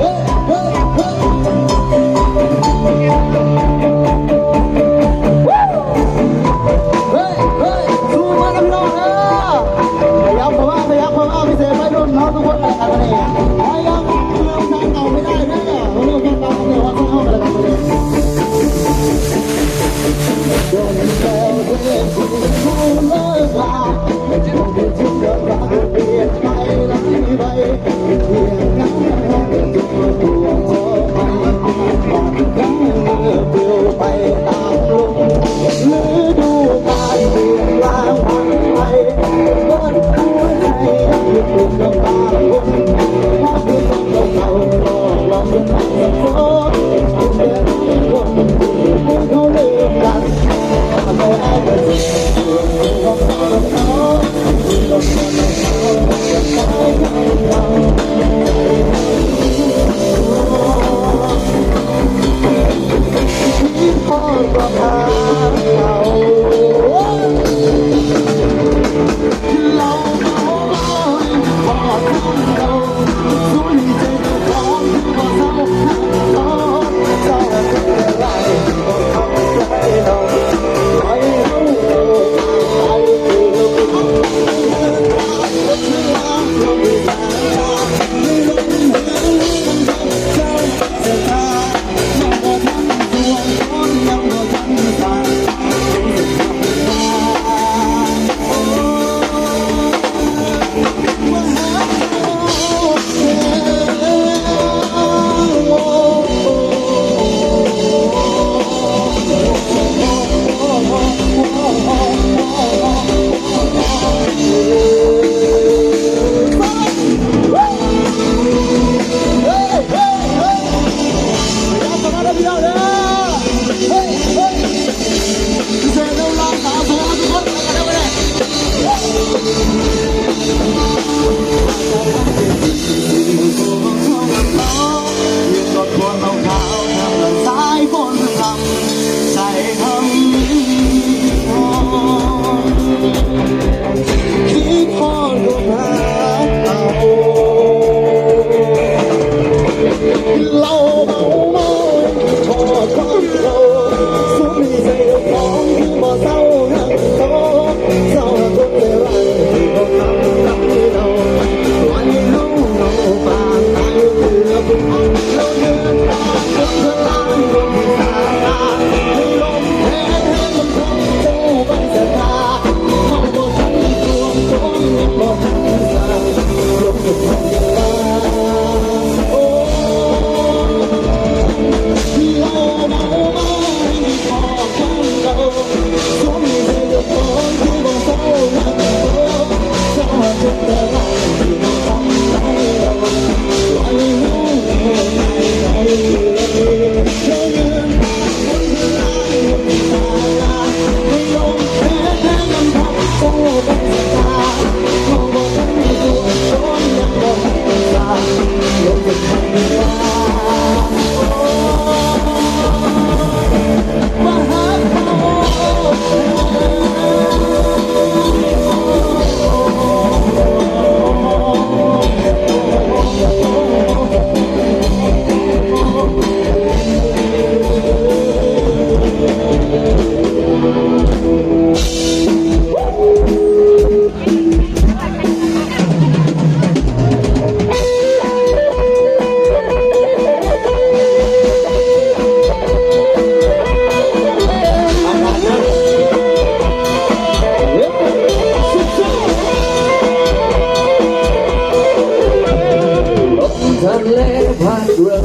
오!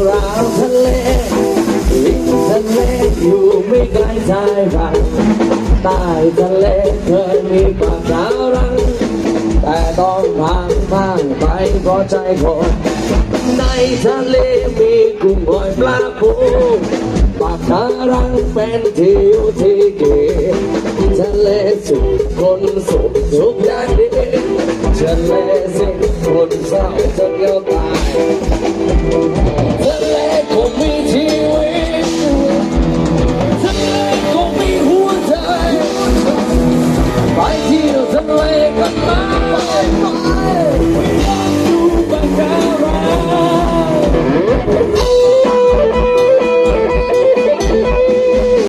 ราวทะเลริมทะเลอยู่ไม่ไกลชายฝั่งใต้ทะเลเคยมีปากสาวรัง แต่ต้องพังบ้างไปเพราะใจคนในทะเลมีกุ้งหอยปลาปูปากสาลังเป็นที่อยู่ที่เก๋ทะเลสุขคนสุขทุกอย่างดีทะเลสุขคนเศร้าจะเดียวตาย